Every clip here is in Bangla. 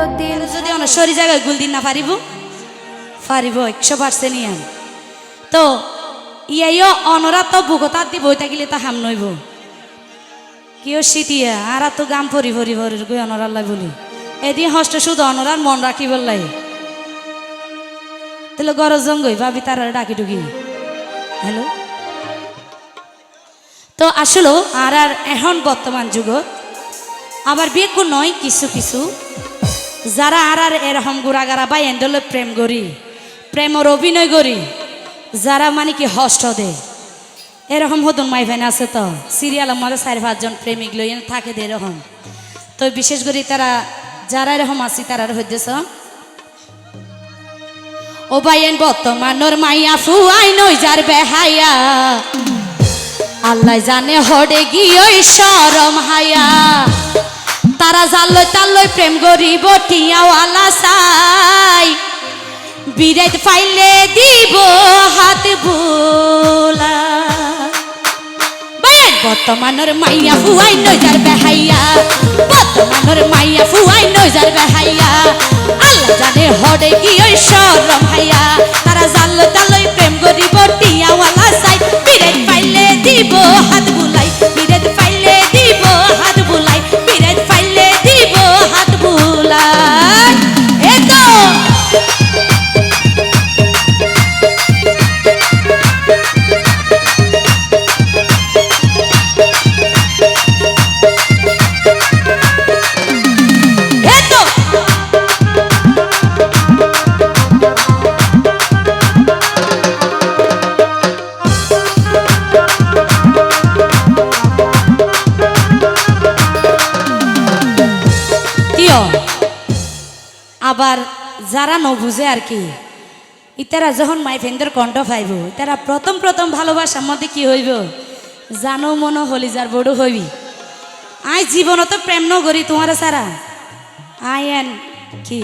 যতদিন যদি অনসরি জায়গায় গুল দিন না পারিব? পারিব, একশো পার্সেন্ট ইয়ান। তো, ইয়াইও অনরা তো বুকতার দি বই থাকিলে তা হাম নইব। কিয় সিটিয়া, আর তো গাম ফরি ফরি ফরি গই অনরার লাই বলি। এদিন হস্ত শুধু অনরার মন রাখিব লাই। তাহলে গরজ জঙ্গই ভাবি তার ডাকি টুকি হ্যালো? তো আসলে আর আর এখন বর্তমান যুগত। আবার বেকু নয়, কিছু কিছু। যারা আর আর এরকম গুড়াগাড়া বা এন্ডলে প্রেম করি, প্রেমর অভিনয় করি, যারা মানে কি হস্ত দে। এরকম হতুন মাই ফেন আছে তো, সিরিয়াল আমাদের চার পাঁচজন প্রেমিক লই থাকে দে এরকম তো বিশেষ করে তারা, যারা এরকম আছে তারা হইতেছ ও বাইন বর্তমানর মাইয়া ফুয়াই নই যার বেহাইয়া আল্লাহ জানে হডে গিয়ে সরম হায়া। তারা জাল্লই তাল্লই প্রেম গরিব টিয়াওয়ালা সাই। বিরাট ফাইলে দিব হাত বুলা। বর্তমানের মাইয়া ফুয়াই নজার বেহাইয়া। বর্তমানের মাইয়া ফুয়াই নজার বেহাইয়া। আল্লাহ জানে হডে কি সরম হাইয়া তারা জাল্লো তালই প্রেম গরিব আবার যারা নবুঝে আর কি, ইতারা যখন মাই ফেন্দের কণ্ঠ পাইব তারা প্রথম প্রথম ভালোবাসার মধ্যে কি হইব? জানো মনো হলি যার বড় হইবি। আই জীবনত প্রেম নগরি তোমার সারা আই এন কি?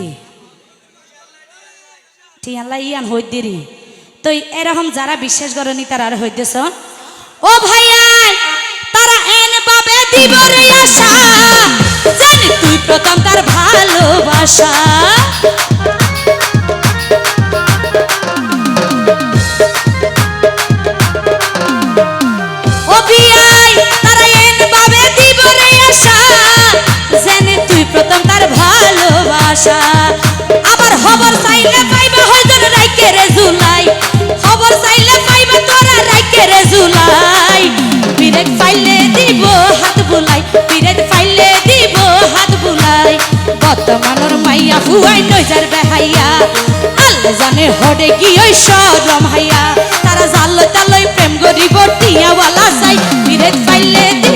টিয়াল্লা ইয়ান দেরি তো এরকম যারা বিশ্বাস করেনি তারা আর হইতেছ ও ভাইয়া তারা এন পাবে দিব রে তুই প্রথম তার ভালোবাসা। আবার খবর চাইলে পাইবা হয়জন রাইকে রে জুলাই। ফুয়াই নইজার বেহাইয়া, আল্লাহ জানে হডে কি ওই সরম হাইয়া। তারা জাল তালই প্রেম গরিব টিয়াওয়ালা চাই বিরেট ফাইলে দিব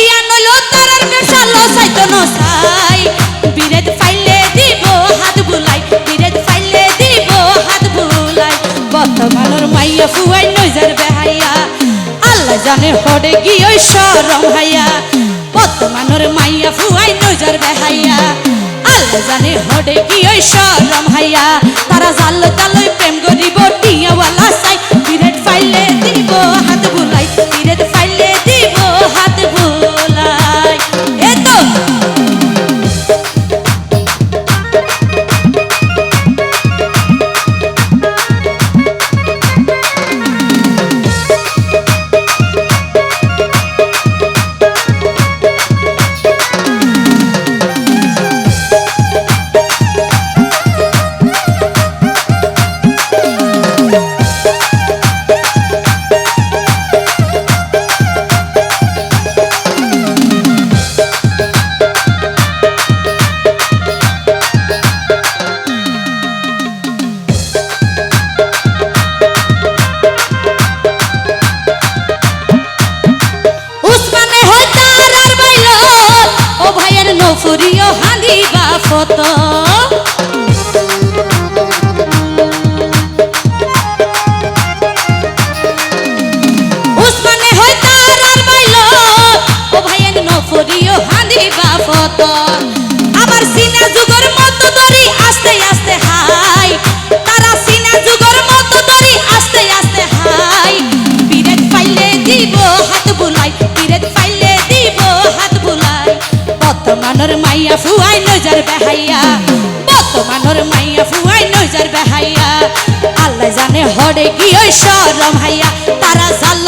ইয়া বিরেদ ফাইলে দিব, হাত বুলাই। বিরেদ ফাইলে দিব, হাত বুলাই। বর্তমানের মাইয়া ফুয়াই নইজার বেহাইয়া। আল্লাহ জানে হডে গিয়ে সরম হাইয়া। বর্তমানের মাইয়া ফুয়াই নজর বেহাইয়া। আল্লাহ জানে হডে ওই শরম হাইয়া। তারা জাল জালই প্রেম করিব টিয়াওয়ালা সাই। পিরেট ফাইলে দিব, হাত বুলাই। পিরেট ফত উসমানে হয় তার আর বাইল। ও ভাইয়ের নফুরিও হাঁদি বা ফত আবার সিনা যুগর বর্তমানের মাইয়া ফুয়াই নজর বেহাইয়া। বর্তমানের মাইয়া ফুয়াই নজর বেহাইয়া। আল্লাহ জানে হরে কি ওই শরম হাইয়া। তারা জাল